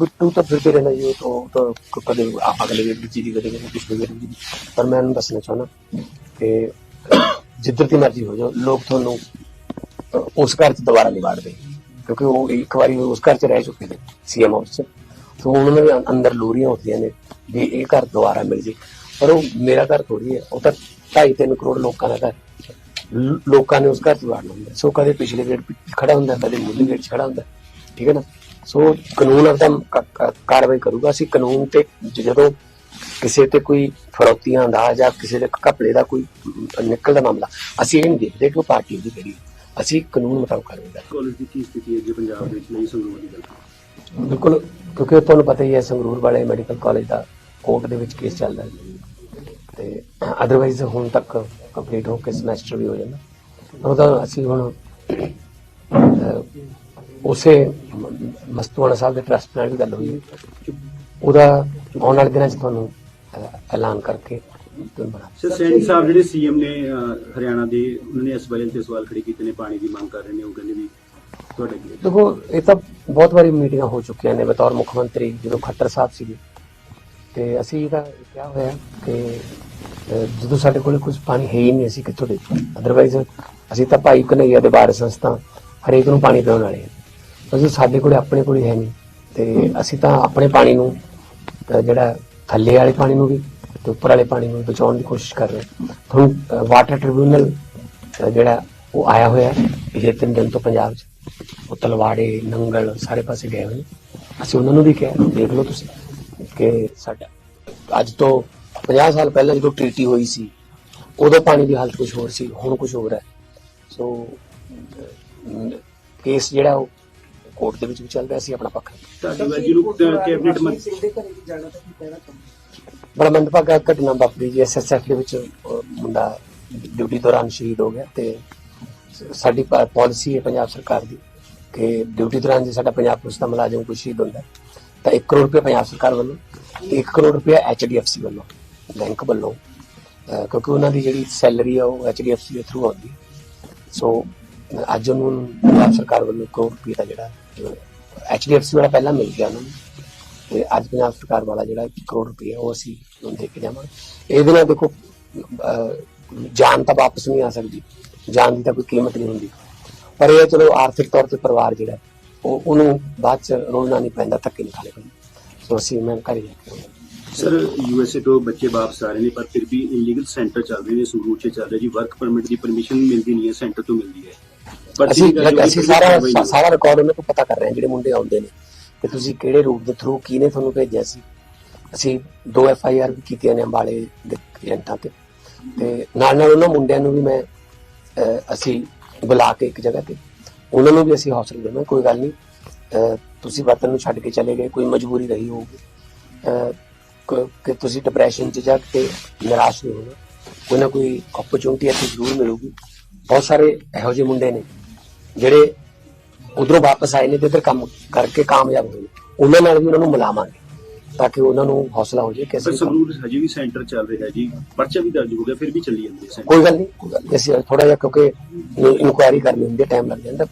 ਬਿੱਟੂ ਤਾਂ ਫਿਰਦੇ ਰਹਿਣਾ ਜੀ, ਉਹ ਤਾਂ ਉਹ ਤਾਂ ਕਦੇ ਆਪ ਅਗਲੇ ਵੇਰ ਵਿੱਚ ਦੀ ਕਦੇ ਪਿਛਲੇ ਵੇਰ ਵਿੱਚ ਪਰ ਮੈਂ ਉਹਨੂੰ ਦੱਸਣਾ ਚਾਹੁੰਦਾ ਕਿ ਜਿੱਧਰ ਦੀ ਮਰਜ਼ੀ ਹੋ ਜਾਓ, ਲੋਕ ਤੁਹਾਨੂੰ ਉਸ ਘਰ 'ਚ ਦੁਬਾਰਾ ਨਹੀਂ ਵਾੜਦੇ। ਕਿਉਂਕਿ ਉਹ ਇੱਕ ਵਾਰੀ ਉਸ ਘਰ 'ਚ ਰਹਿ ਚੁੱਕੇ ਨੇ, ਸੀਐਮ ਹਾਊਸ 'ਚ। ਤਾਂ ਉਹਨਾਂ ਦੇ ਅੰਦਰ ਲੋਰੀਆਂ ਹੁੰਦੀਆਂ ਨੇ ਵੀ ਇਹ ਘਰ ਦੁਬਾਰਾ ਮਿਲ ਜੇ। ਪਰ ਉਹ ਮੇਰਾ ਘਰ ਥੋੜੀ ਹੈ, ਉਹ ਤਾਂ 2.5 ਕਰੋੜ ਲੋਕਾਂ ਦਾ ਘਰ ਲੋਕਾਂ ਨੇ ਉਸ ਘਰ 'ਚ ਵਾੜਨਾ ਹੁੰਦਾ। ਸੋ ਕਦੇ ਪਿਛਲੇ ਗੇਟ ਖੜਾ ਹੁੰਦਾ, ਕਦੇ ਮੁੱਢਲੇ ਗੇਟ 'ਚ ਖੜਾ ਹੁੰਦਾ। ਠੀਕ ਹੈ ਨਾ? ਸੋ ਕਾਨੂੰਨ ਆਪਦਾ ਕਾਰਵਾਈ ਕਰੂਗਾ। ਅਸੀਂ ਕਾਨੂੰਨ ਤੇ ਜਦੋਂ ਕਿਸੇ ਤੇ ਕੋਈ ਫਰੌਤੀਆਂ ਦਾ ਜਾਂ ਕਿਸੇ ਦੇ ਘਪਲੇ ਦਾ ਕੋਈ ਨਿਕਲਦਾ ਮਾਮਲਾ ਅਸੀਂ ਇਹ ਨਹੀਂ ਦੇਖਦੇ ਕਿ ਉਹ ਪਾਰਟੀ ਦੀ ਕਿਹੜੀ। ਅਸੀਂ ਕਾਨੂੰਨ ਮੁਤਾਬਕ ਕਰਾਂਗੇ। ਕਾਲਜ ਦੀ ਕੀ ਸਥਿਤੀ ਹੈ ਜੀ ਪੰਜਾਬ ਦੇ ਵਿੱਚ ਨਹੀਂ ਸੰਗਰੂਰ ਦੀ ਗੱਲ ਬਿਲਕੁਲ ਕਿਉਂਕਿ ਤੁਹਾਨੂੰ ਪਤਾ ਹੀ ਹੈ ਸੰਗਰੂਰ ਵਾਲੇ ਮੈਡੀਕਲ ਕਾਲਜ ਦਾ ਕੋਰਟ ਦੇ ਵਿੱਚ ਕੇਸ ਚੱਲਦਾ ਹੈ ਤੇ ਅਦਰਵਾਈਜ਼ ਹੁਣ ਤੱਕ ਕੰਪਲੀਟ ਹੋ ਕੇ ਸਮੈਸਟਰ ਵੀ ਹੋ ਜਾਂਦਾ। ਉਹਦਾ ਅਸੀਂ ਹੁਣ ਉਸੇ ਮਸਤੂਆਣਾ ਸਾਹਿਬ ਦੇ ਟਰਸਟ ਨਾਲ ਵੀ ਗੱਲ ਹੋਈ। ਹੈ ਉਹਦਾ ਆਉਣ ਵਾਲੇ ਦਿਨਾਂ 'ਚ ਤੁਹਾਨੂੰ ਐਲਾਨ ਕਰਕੇ ਸਰ ਸੈਣੀ ਸਾਹਿਬ ਜਿਹੜੇ ਸੀਐਮ ਨੇ ਹਰਿਆਣਾ ਦੇ ਉਹਨਾਂ ਨੇ ਇਸ ਵਜ੍ਹਾ ਤੇ ਸਵਾਲ ਖੜੇ ਕੀਤੇ ਨੇ ਪਾਣੀ ਦੀ ਮੰਗ ਕਰ ਰਹੇ ਨੇ ਉਹ ਕਹਿੰਦੇ ਵੀ ਤੁਹਾਡੇ ਕੀ ਦੇਖੋ ਇਹ ਤਾਂ ਬਹੁਤ ਵਾਰੀ ਮੀਟਿੰਗਾਂ ਹੋ ਚੁੱਕੀਆਂ ਨੇ ਬਤੌਰ ਮੁੱਖ ਮੰਤਰੀ ਜਦੋਂ ਖੱਟਰ ਸਾਹਿਬ ਸੀਗੇ। ਤੇ ਅਸੀਂ ਇਹਦਾ ਕਿਹਾ ਹੋਇਆ ਕਿ ਜਦੋਂ ਸਾਡੇ ਕੋਲ ਕੁਝ ਪਾਣੀ ਹੈ ਹੀ ਨਹੀਂ ਅਸੀਂ ਕਿੱਥੋਂ ਦੇ ਅਦਰਵਾਈਜ਼ ਅਸੀਂ ਤਾਂ ਭਾਈ ਕਨਈਆ ਦੇ ਬਾਰੇ ਸੰਸਥਾ ਹਰੇਕ ਨੂੰ ਪਾਣੀ ਪਿਆਉਣ ਵਾਲੇ ਆ ਪਰ ਸਾਡੇ ਕੋਲੇ ਆਪਣੇ ਕੋਲੇ ਹੈ ਨਹੀਂ। ਤੇ ਅਸੀਂ ਤਾਂ ਆਪਣੇ ਪਾਣੀ ਨੂੰ ਅਹ, ਜਿਹੜਾ ਥੱਲੇ ਵਾਲੇ ਪਾਣੀ ਨੂੰ ਵੀ ਤੇ ਉੱਪਰ ਵਾਲੇ ਪਾਣੀ ਨੂੰ ਬਚਾਉਣ ਦੀ ਕੋਸ਼ਿਸ਼ ਕਰ ਰਹੇ ਹਾਂ। ਹੁਣ ਵਾਟਰ ਟ੍ਰਿਬਿਊਨਲ ਜਿਹੜਾ ਉਹ ਆਇਆ ਹੋਇਆ ਹੈ ਪਿਛਲੇ ਤਿੰਨ ਦਿਨ ਤੋਂ ਪੰਜਾਬ 'ਚ ਉਹ ਤਲਵਾੜੇ ਨੰਗਲ ਸਾਰੇ ਪਾਸੇ ਗਏ ਹੋਏ ਨੇ। ਅਸੀਂ ਉਹਨਾਂ ਨੂੰ ਵੀ ਕਿਹਾ ਦੇਖ ਲਓ ਤੁਸੀਂ ਕਿ ਸਾਡਾ ਅੱਜ ਤੋਂ 50 ਸਾਲ ਪਹਿਲਾਂ ਜਦੋਂ ਟ੍ਰੀਟੀ ਹੋਈ ਸੀ ਉਦੋਂ ਪਾਣੀ ਦੀ ਹਾਲਤ ਕੁਝ ਹੋਰ ਸੀ ਹੁਣ ਕੁਝ ਹੋਰ ਹੈ। ਸੋ ਕੇਸ ਜਿਹੜਾ ਉਹ ਕੋਰਟ ਦੇ ਵਿੱਚ ਵੀ ਚੱਲ ਰਿਹਾ ਸੀ ਆਪਣਾ ਪੱਖ। ਤੁਹਾਡੀ ਵਾਜੀ ਨੂੰ ਕੈਬਨਿਟ ਮੰਤਰੀ। ਦੇ ਘਰੇ ਵੀ ਜਾਣਾ ਤਾਂ ਕੀ ਕਹਿਣਾ ਚਾਹੁੰਦੇ ਬੜਾ ਮੰਦਭਾਗਾ ਘਟਨਾ ਵਾਪਰੀ ਜੀ ਐਸਐਸਐਫ ਦੇ ਵਿੱਚ ਮੁੰਡਾ ਡਿਊਟੀ ਦੌਰਾਨ ਸ਼ਹੀਦ ਹੋ ਗਿਆ ਤੇ ਸਾਡੀ ਪਾਲਿਸੀ ਹੈ ਪੰਜਾਬ ਸਰਕਾਰ ਦੀ ਕਿ ਡਿਊਟੀ ਦੌਰਾਨ ਜੇ ਸਾਡਾ ਪੰਜਾਬ ਪੁਲਿਸ ਦਾ ਮੁਲਾਜ਼ਮ ਕੋਈ ਸ਼ਹੀਦ ਹੁੰਦਾ ਤਾਂ 1 ਕਰੋੜ ਰੁਪਏ ਪੰਜਾਬ ਸਰਕਾਰ ਵੱਲੋਂ ਤੇ 1 ਕਰੋੜ ਰੁਪਏ ਐਚਡੀਐਫਸੀ ਵੱਲੋਂ ਬੈਂਕ ਵੱਲੋਂ ਕਿਉਂਕਿ ਉਹਨਾਂ ਦੀ ਜਿਹੜੀ ਸੈਲਰੀ ਆ ਉਹ ਐਚਡੀਐਫਸੀ ਦੇ ਥਰੂ ਆਉਂਦੀ। ਹੈ ਸੋ ਅੱਜ ਉਹਨੂੰ ਪੰਜਾਬ ਸਰਕਾਰ ਵੱਲੋਂ ਕਰੋੜ ਰੁਪਏ ਦਾ ਜਿਹੜਾ ਐਚਡੀਐਫਸੀ ਵਾਲਾ ਪਹਿਲਾਂ ਮਿਲ ਗਿਆ ਉਹਨਾਂ ਨੂੰ। ਤੇ ਅੱਜ ਪੰਜਾਬ ਸਰਕਾਰ ਵਾਲਾ ਜਿਹੜਾ 1 ਕਰੋੜ ਰੁਪਏ ਉਹ ਅਸੀਂ ਉਹਨੂੰ ਦੇ ਕੇ ਜਾਵਾਂਗੇ। ਇਹਦੇ ਨਾਲ ਦੇਖੋ ਜਾਨ ਤਾਂ ਵਾਪਸ ਨਹੀਂ ਆ ਸਕਦੀ। ਜਾਨ ਦੀ ਤਾਂ ਕੋਈ ਕੀਮਤ ਨਹੀਂ ਹੁੰਦੀ। ਪਰ ਇਹ ਚਲੋ ਆਰਥਿਕ ਤੌਰ ਤੇ ਪਰਿਵਾਰ ਜਿਹੜਾ, ਉਹ, ਉਹਨੂੰ ਬਾਅਦ ਚ ਰੋਣਾ ਨਹੀਂ ਪੈਂਦਾ, ਧੱਕੇ ਨਹੀਂ ਖਾਣੇ ਪੈਂਦੇ। ਸੋ ਅਸੀਂ ਮੈਂ ਘਰੇ ਜਾ ਕੇ ਆਉਂਗਾ। ਸਰ ਯੂਐਸਏ ਤੋਂ ਬੱਚੇ ਵਾਪਸ ਆ ਰਹੇ ਨੇ, ਪਰ ਫਿਰ ਵੀ ਇਲੀਗਲ ਸੈਂਟਰ ਚੱਲ ਰਹੇ ਨੇ, ਸੰਗਰੂਰ 'ਚ ਚੱਲ ਰਿਹਾ ਜੀ। ਵਰਕ ਪਰਮਿਟ ਦੀ ਪਰਮਿਸ਼ਨ ਮਿਲਦੀ ਨਹੀਂ ਹੈ ਸੈਂਟਰ ਤੋਂ ਮਿਲਦੀ ਹੈ। ਅਸੀਂ ਹੈ, ਅਸੀਂ ਸਾਰਾ। ਸਾਰਾ ਰਿਕਾਰਡ ਉਹਨਾਂ ਤੋਂ ਪਤਾ ਕਰ ਰਹੇ ਹਾਂ ਜਿਹੜੇ ਮੁੰਡੇ ਆਉਂਦੇ ਨੇ ਕਿ ਤੁਸੀਂ ਕਿਹੜੇ ਰੂਪ ਦੇ ਥਰੂ ਕਿਹਨੇ ਤੁਹਾਨੂੰ ਭੇਜਿਆ ਸੀ। ਅਸੀਂ ਦੋ ਐਫ ਆਈ ਆਰ ਵੀ ਕੀਤੀਆਂ ਨੇ ਅੰਬਾਲੇ ਦੇ ਏਜੰਟਾਂ ਤੇ। ਤੇ ਨਾਲ ਨਾਲ ਉਹਨਾਂ ਮੁੰਡਿਆਂ ਨੂੰ ਵੀ ਮੈਂ ਅਸੀਂ ਬੁਲਾ ਕੇ ਇੱਕ ਜਗ੍ਹਾ ਤੇ ਉਹਨਾਂ ਨੂੰ ਵੀ ਅਸੀਂ ਹੌਸਲਾ ਦੇਵਾਂ ਕੋਈ ਗੱਲ ਨਹੀਂ। ਤੁਸੀਂ ਵਤਨ ਨੂੰ ਛੱਡ ਕੇ ਚਲੇ ਗਏ ਕੋਈ ਮਜਬੂਰੀ ਰਹੀ ਹੋਊਗੀ। ਕ- ਕਿ ਤੁਸੀਂ ਡਿਪਰੈਸ਼ਨ ਚ ਜਾ ਕੇ ਨਿਰਾਸ਼ ਨਹੀਂ ਹੋਣਾ। ਕੋਈ ਨਾ ਕੋਈ ਓਪਰਚੁਨਿਟੀ ਇੱਥੇ ਜ਼ਰੂਰ ਮਿਲੂਗੀ। ਬਹੁਤ ਸਾਰੇ ਇਹੋ ਜਿਹੇ ਮੁੰਡੇ ਨੇ ਜਿਹੜੇ ਉਧਰੋਂ ਵਾਪਸ ਆਏ ਨੇ ਤੇ ਇੱਧਰ ਕੰਮ ਕਰਕੇ ਕਾਮਯਾਬ ਹੋਏ ਉਹਨਾਂ ਨਾਲ ਵੀ ਉਹਨਾਂ ਨੂੰ ਮਿਲਾਵਾਂਗੇ ਤਾਂ ਕਿ ਉਹਨਾਂ ਨੂੰ ਹੌਸਲਾ ਹੋ ਜਾਏ ਕਿ ਅਸੀਂ ਸੰਗਰੂਰ ਹਜੇ ਵੀ ਸੈਂਟਰ ਚੱਲ ਰਿਹਾ ਜੀ ਪਰਚਾ ਵੀ ਦਰਜ ਹੋ ਗਿਆ ਫਿਰ ਵੀ ਚੱਲੀ ਜਾਂਦੀ ਹੈ ਸੈਂਟਰ। ਕੋਈ ਗੱਲ ਨਹੀਂ ਕੋਈ ਗੱਲ ਨਹੀਂ। ਅਸੀਂ ਥੋੜਾ ਜਿਹਾ ਕਿਉਂਕਿ ਇਨਕੁਆਇਰੀ ਕਰਨੀ ਹੁੰਦੀ ਹੈ ਟਾਈਮ ਲੱਗ ਜਾਂਦਾ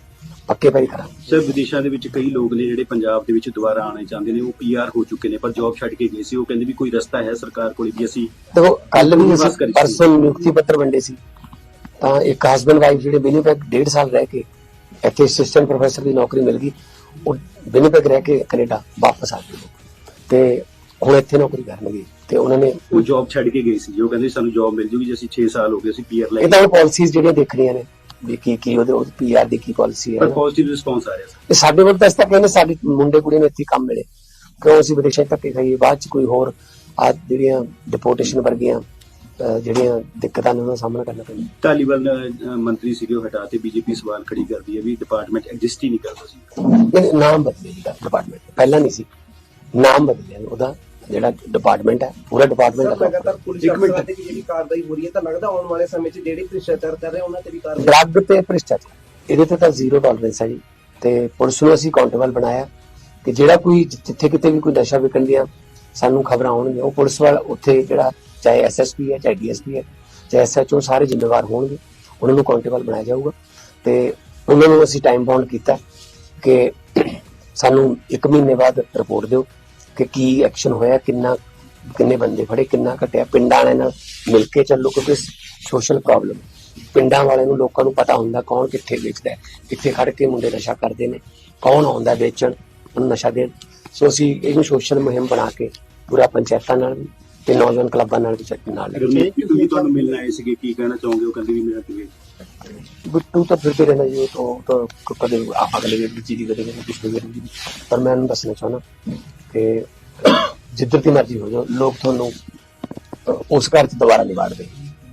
ਪੱਕੇ ਪੈਰੀ ਕਰਾਂਗੇ। ਸਰ ਵਿਦੇਸ਼ਾਂ ਦੇ ਵਿੱਚ ਕਈ ਲੋਕ ਨੇ ਜਿਹੜੇ ਪੰਜਾਬ ਦੇ ਵਿੱਚ ਦੁਬਾਰਾ ਆਉਣਾ ਚਾਹੁੰਦੇ ਨੇ ਉਹ ਪੀਆਰ ਹੋ ਚੁੱਕੇ ਨੇ ਪਰ ਜੌਬ ਛੱਡ ਕੇ ਗਏ ਸੀ ਉਹ ਕਹਿੰਦੇ ਵੀ ਕੋਈ ਰਸਤਾ ਹੈ ਸਰਕਾਰ ਕੋਲ ਵੀ ਅਸੀਂ ਦੇਖੋ ਕੱਲ ਵੀ ਅਸੀਂ ਕਰੀ ਸੀ। ਪਰਸੋਂ ਨਿਯੁਕਤੀ ਪੱਤਰ ਵੰਡੇ ਸੀ ਤਾਂ ਇੱਕ ਹਸਬੰਡ ਵਾਈਫ ਜਿਹੜੇ ਵਿਨੀਪੈਗ ਡੇਢ ਸਾਲ ਰਹਿ ਕੇ ਇੱਥੇ ਅਸਿਸਟੈਂਟ ਪ੍ਰੋਫੈਸਰ ਦੀ ਨੌਕਰੀ ਮਿਲ ਗਈ। ਉਹ ਵਿਨੀਪੈਗ ਰਹਿ ਕੇ ਕੈਨੇਡਾ ਵਾਪਸ ਆ ਗਏ। ਤੇ ਹੁਣ ਇੱਥੇ ਨੌਕਰੀ ਕਰਨਗੇ। ਤੇ ਉਹਨਾਂ ਨੇ ਉਹ ਜੌਬ ਛੱਡ ਕੇ ਗਏ ਸੀ। ਜੀ ਉਹ ਕਹਿੰਦੇ ਸਾਨੂੰ ਜੌਬ ਮਿਲ ਜੂਗੀ ਜੇ ਅਸੀਂ 6 ਸਾਲ ਹੋ ਗਏ ਅਸੀਂ ਪੀਆਰ ਲੈ ਇਹ ਤਾਂ ਪਾਲਿਸੀਜ਼ ਜਿਹੜੀਆਂ ਦੇਖਣੀਆਂ ਨੇ ਵੀ ਕੀ ਕੀ ਉਹਦੇ ਉਹ ਪੀਆਰ ਦੀ ਕੀ ਪਾਲਿਸੀ ਹੈ। ਪਰ ਪੋਜ਼ਿਟਿਵ ਰਿਸਪੌਂਸ ਆ ਰਿਹਾ ਇਹ ਸਾਡੇ ਕੋਲ ਤਾਂ ਇਸ ਤੱਕ ਕਹਿੰਦੇ ਸਾਡੇ ਮੁੰਡੇ ਕੁੜੀਆਂ ਨੂੰ ਇੱਥੇ ਕੰਮ ਮਿਲੇ। ਕਿਉਂ ਅਸੀਂ ਵਿਦੇਸ਼ਾਂ ਧੱਕੇ ਖਾਈਏ? ਬਾਅਦ ਚ ਕੋਈ ਹੋਰ ਆ ਜਿਹੜੀਆਂ ਡਿਪੋਰਟੇਸ਼ਨ ਵਰਗੀਆਂ ਅਹ, ਜਿਹੜੀਆਂ ਦਿੱਕਤਾਂ ਨੇ ਉਹਨਾਂ ਦਾ ਸਾਹਮਣਾ ਕਰਨਾ ਪੈਂਦਾ। ਅਹ, ਮੰਤਰੀ ਸੀਗੇ ਉਹ ਹਟਾ ਤੇ ਬੀਜੇਪੀ ਸਵਾਲ ਖੜੀ ਕਰਦੀ ਹੈ ਵੀ ਡਿਪਾਰਟਮੈਂਟ ਐਗਜ਼ਿਸਟ ਹੀ ਨਹੀਂ ਕਰਦਾ ਸੀ। ਨਹੀਂ, ਨਾਮ ਬਦਲੇ ਜੀ ਡਿਪਾਰਟਮੈਂਟ ਪਹਿਲਾਂ ਨਹੀਂ ਸੀ। ਨਾਮ ਬਦਲਿਆ ਉਹਦਾ ਜਿਹੜਾ ਡਿਪਾਰਟਮੈਂਟ ਹੈ ਪੂਰਾ ਸਰ ਡਿਪਾਰਟਮੈਂਟ ਲਗਾਤਾਰ ਪੁਲਿਸ ਇੱਕ ਮਿੰਟ। ਅਫਸਰਾਂ ਤੇ ਵੀ ਜਿਹੜੀ ਕਾਰਵਾਈ ਹੋ ਰਹੀ ਹੈ ਤਾਂ ਲੱਗਦਾ ਆਉਣ ਵਾਲੇ ਸਮੇਂ 'ਚ ਜਿਹੜੇ ਭ੍ਰਿਸ਼ਟਾਚਾਰ ਕਰ ਰਹੇ ਉਹਨਾਂ ਤੇ ਵੀ ਕਾਰਵਾਈ ਡਰੱਗ ਤੇ ਭ੍ਰਿਸ਼ਟਾਚਾਰ ਇਹਦੇ ਤੇ ਤਾਂ ਜ਼ੀਰੋ ਟੋਲਰੈਂਸ ਹੈ ਜੀ। ਤੇ ਪੁਲਿਸ ਨੂੰ ਅਸੀਂ ਕਾਊਂਟੇਬਲ ਬਣਾਇਆ ਕਿ ਜਿਹੜਾ ਕੋਈ ਜਿ- ਜਿੱਥੇ ਕਿਤੇ ਵੀ ਕੋਈ ਨਸ਼ਾ ਵਿਕਣ ਦੀਆਂ ਸਾਨੂੰ ਖਬਰਾਂ ਆਉਣਗੀਆਂ ਉਹ ਪੁਲਿਸ ਵਾਲਾ ਉੱਥੇ ਜਿਹੜਾ ਚਾਹੇ ਐਸਐਸਪੀ ਹੈ, ਚਾਹੇ ਡੀਐਸਪੀ ਹੈ, ਚਾਹੇ ਐਸਐਚਓ ਸਾਰੇ ਜ਼ਿੰਮੇਵਾਰ ਹੋਣਗੇ। ਉਹਨਾਂ ਨੂੰ ਕਾਊਂਟੇਬਲ ਬਣਾਇਆ ਜਾਊਗਾ। ਤੇ ਉਹਨਾਂ ਨੂੰ ਅਸੀਂ ਟਾਈਮ ਬਾਉਂਡ ਕੀਤਾ ਕਿ ਸਾਨੂੰ 1 ਮਹੀਨੇ ਬਾਅਦ ਰਿਪੋਰਟ ਦਿਓ ਕਿ ਕੀ ਐਕਸ਼ਨ ਹੋਇਆ, ਕਿੰਨਾ, ਕਿੰਨੇ ਬੰਦੇ ਫੜੇ, ਕਿੰਨਾ ਘਟਿਆ। ਪਿੰਡਾਂ ਵਾਲਿਆਂ ਨਾਲ ਮਿਲ ਕੇ ਚੱਲੋ, ਕਿਉਂਕਿ ਸੋਸ਼ਲ ਪ੍ਰੋਬਲਮ ਪਿੰਡਾਂ ਵਾਲਿਆਂ ਨੂੰ ਲੋਕਾਂ ਨੂੰ ਪਤਾ ਹੁੰਦਾ ਕੌਣ ਕਿੱਥੇ ਵੇਚਦਾ ਹੈ, ਕਿੱਥੇ ਖੜ ਕੇ ਮੁੰਡੇ ਨਸ਼ਾ ਕਰਦੇ ਨੇ, ਕੌਣ ਆਉਂਦਾ ਵੇਚਣ, ਉਹਨੂੰ ਨਸ਼ਾ ਦੇਣ। ਸੋ ਅਸੀਂ ਇਹਨੂੰ ਸੋਸ਼ਲ ਮੁਹਿੰਮ ਬਣਾ ਕੇ ਪੂਰਾ ਪੰਚਾਇਤਾਂ ਨਾਲ ਵੀ ਤੇ ਨੌਜਵਾਨ ਕਲੱਬਾਂ ਨਾਲ ਵੀ ਚੱਲਣ ਨਾਲ ਅਗਰ ਮੈਂ ਤੁਸੀਂ ਤੁਹਾਨੂੰ ਮਿਲਣ ਆਏ ਸੀਗੇ ਕੀ ਕਹਿਣਾ ਚਾਹੋਗੇ? ਉਹ ਕਹਿੰਦੇ ਵੀ ਮੇਰਾ ਕਿਵੇਂ ਬਿੱਟੂ ਤਾਂ ਫਿਰਦੇ ਰਹਿੰਦਾ ਜੀ ਉਹ ਤਾਂ- ਉਹ ਤਾਂ ਕਦੇ ਆ- ਅਗਲੇ ਜੀ ਦੀ ਕਦੇ ਕਦੇ ਪਿਛਲੇ ਵੇਲੇ ਜੀ। ਦੀ ਪਰ ਮੈਂ ਉਹਨੂੰ ਦੱਸਣਾ ਚਾਹੁੰਦਾ ਕਿ ਜਿੱਧਰ ਦੀ ਮਰਜ਼ੀ ਹੋ ਜਾਓ ਲੋਕ ਤੁਹਾਨੂੰ ਅ, ਉਸ ਘਰ 'ਚ ਦੁਬਾਰਾ ਨਹੀਂ ਵਾੜਦੇ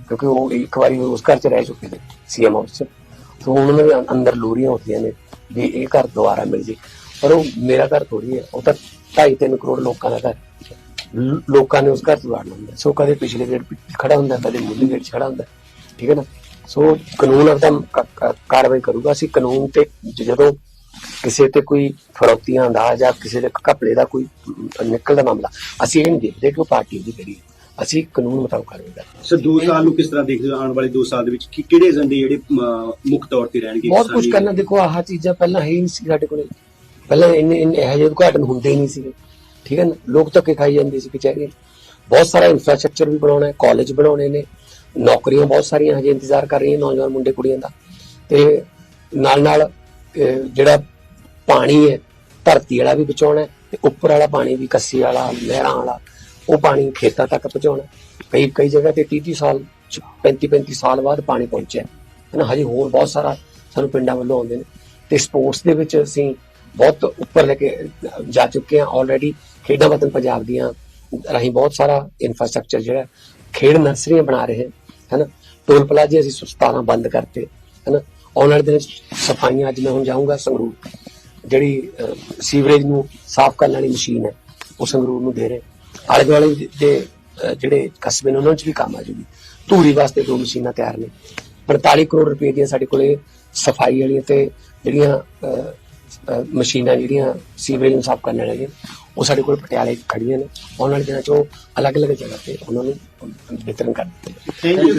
ਕਿਉਂਕਿ ਉਹ ਇੱਕ ਵਾਰੀ ਉਸ ਘਰ 'ਚ ਰਹਿ ਚੁੱਕੇ ਨੇ ਸੀਐਮ ਹਾਊਸ 'ਚ। ਸੋ ਉਹਨਾਂ ਦੇ ਅੰ- ਅੰਦਰ ਲੋਰੀਆਂ ਉੱਠਦੀਆਂ ਨੇ ਵੀ ਇਹ ਘਰ ਦੁਬਾਰਾ ਮਿਲ ਜੇ। ਪਰ ਉਹ ਮੇਰਾ ਘਰ ਥੋੜੀ ਹੈ ਉਹ ਤਾਂ 2.5 ਕਰੋੜ ਲੋਕਾਂ ਦਾ ਘਰ ਲ- ਲੋਕਾਂ ਨੇ ਉਸ ਘਰ 'ਚ ਵਾੜਨਾ ਹੁੰਦਾ ਸੋ ਕਦੇ ਪਿਛਲੇ ਗੇਟ ਖੜਾ ਹੁੰਦਾ ਕਦੇ ਮੁੱਢਲੇ ਗੇਟ ਖੜਾ ਹੁੰਦਾ ਠੀਕ ਹੈ ਨਾ? ਸੋ ਕਾਨੂੰਨ ਆਪਦਾ ਕਾਰਵਾਈ ਕਰੂਗਾ। ਅਸੀਂ ਕਾਨੂੰਨ ਤੇ ਜਦੋਂ ਕਿਸੇ ਤੇ ਕੋਈ ਫਰੌਤੀਆਂ ਦਾ ਜਾਂ ਕਿਸੇ ਦੇ ਘਪਲੇ ਦਾ ਕੋਈ ਨਿਕਲਦਾ ਮਾਮਲਾ ਅਸੀਂ ਇਹ ਨਹੀਂ ਦੇਖਦੇ ਕਿ ਉਹ ਪਾਰਟੀ ਦੀ ਕਰੀ ਅਸੀਂ ਕਾਨੂੰਨ ਮੁਤਾਬਕ ਕਰਦੇ ਸਰ 2 ਸਾਲ ਨੂੰ ਕਿਸ ਤਰ੍ਹਾਂ ਦੇਖਦੇ ਹੋ? ਆਉਣ ਵਾਲੇ 2 ਸਾਲ ਦੇ ਵਿੱਚ ਕੀ ਕਿਹੜੇ ਏਜੰਡੇ ਜਿਹੜੇ ਮੁੱਖ ਤੌਰ ਤੇ ਰਹਿਣਗੇ ਬਹੁਤ ਕੁਝ ਕਰਨਾ। ਦੇਖੋ ਆਹ ਚੀਜ਼ਾਂ ਪਹਿਲਾਂ ਹੈ ਨਹੀਂ ਸੀ ਸਾਡੇ ਕੋਲੇ। ਪਹਿਲਾਂ ਇੰਨੇ ਇਹੋ ਜਿਹੇ ਉਦਘਾਟਨ ਹੁੰਦੇ ਹੀ ਨਹੀਂ ਸੀਗੇ। ਠੀਕ ਹੈ ਨਾ? ਲੋਕ ਧੱਕੇ ਖਾਈ ਜਾਂਦੇ ਸੀ ਕਚਹਿਰੀ ਬਹੁਤ ਸਾਰਾ ਇਨਫਰਾਸਟ੍ਰਕਚਰ ਵੀ ਬਣਾਉਣਾ ਹੈ ਕਾਲਜ ਬਣਾਉਣੇ ਨੇ, ਨੌਕਰੀਆਂ ਬਹੁਤ ਸਾਰੀਆਂ ਹਜੇ ਇੰਤਜ਼ਾਰ ਕਰ ਰਹੀਆਂ ਨੌਜਵਾਨ ਮੁੰਡੇ ਕੁੜੀਆਂ ਦਾ। ਤੇ ਨਾਲ ਨਾਲ ਜਿਹੜਾ ਪਾਣੀ ਹੈ, ਧਰਤੀ ਵਾਲਾ ਵੀ ਬਚਾਉਣਾ ਹੈ ਤੇ ਉੱਪਰ ਵਾਲਾ ਪਾਣੀ ਵੀ, ਕੱਸੀ ਵਾਲਾ, ਨਹਿਰਾਂ ਵਾਲਾ, ਉਹ ਪਾਣੀ ਖੇਤਾਂ ਤੱਕ ਪਹੁੰਚਾਉਣਾ ਕਈ ਕਈ ਜਗ੍ਹਾ ਤੇ 30 30 ਸਾਲ 35 35 ਸਾਲ ਬਾਅਦ ਪਾਣੀ ਪਹੁੰਚਿਆ ਹੈ। ਨਾ ਹਜੇ ਹੋਰ ਬਹੁਤ ਸਾਰਾ ਸਾਨੂੰ ਪਿੰਡਾਂ ਵੱਲੋਂ ਆਉਂਦੇ ਨੇ। ਤੇ ਸਪੋਰਟਸ ਦੇ ਵਿੱਚ ਅਸੀਂ ਬਹੁਤ ਉੱਪਰ ਲੈ ਕੇ ਜਾ ਚੁੱਕੇ ਹਾਂ ਆਲਰੇਡੀ ਖੇਡਾਂ ਵਤਨ ਪੰਜਾਬ ਦੀਆਂ ਰਾਹੀਂ ਬਹੁਤ ਸਾਰਾ ਇਨਫਰਾਸਟ੍ਰਕਚਰ ਜਿਹੜਾ ਖੇਡ ਨਰਸਰੀਆਂ ਬਣਾ ਰਹੇ ਹਾਂ ਹੈ ਨਾ ਟੋਲ ਪਲਾਜ਼ੇ ਅਸੀਂ 17 ਬੰਦ ਕਰਤੇ ਹੈ ਨਾ ਆਉਣ ਵਾਲੇ ਦਿਨ 'ਚ ਸਫਾਈਆਂ, ਅੱਜ ਮੈਂ ਹੁਣ ਜਾਊਂਗਾ ਸੰਗਰੂਰ, ਜਿਹੜੀ ਸੀਵਰੇਜ ਨੂੰ ਸਾਫ਼ ਕਰਨ ਵਾਲੀ ਮਸ਼ੀਨ ਹੈ, ਉਹ ਸੰਗਰੂਰ ਨੂੰ ਦੇ ਰਹੇ ਆਲੇ ਦੁਆਲੇ ਦੇ- ਜਿਹੜੇ ਕਸਬੇ ਨੇ, ਉਹਨਾਂ 'ਚ ਵੀ ਕੰਮ ਆ ਜੂਗੀ। ਧੂਰੀ ਵਾਸਤੇ ਦੋ ਮਸ਼ੀਨਾਂ ਤਿਆਰ ਨੇ। 45 ਕਰੋੜ ਰੁਪਏ ਦੀਆਂ ਸਾਡੇ ਕੋਲੇ ਸਫ਼ਾਈ ਵਾਲੀਆਂ ਤੇ ਜਿਹੜੀਆਂ ਮਸ਼ੀਨਾਂ ਜਿਹੜੀਆਂ ਸੀਵਰੇਜ ਨੂੰ ਸਾਫ਼ ਕਰਨ ਵਾਲੀਆਂ ਉਹ ਸਾਡੇ ਕੋਲ ਪਟਿਆਲੇ 'ਚ ਖੜੀਆਂ ਨੇ। ਆਉਣ ਵਾਲੇ ਦਿਨਾਂ 'ਚ ਉਹ ਅਲੱਗ-ਅਲੱਗ ਜਗ੍ਹਾ ਤੇ ਉਹਨਾਂ ਨੂੰ ਵਿਤਰਨ ਕਰ ਦਿੱਤੇ ਥੈਂਕ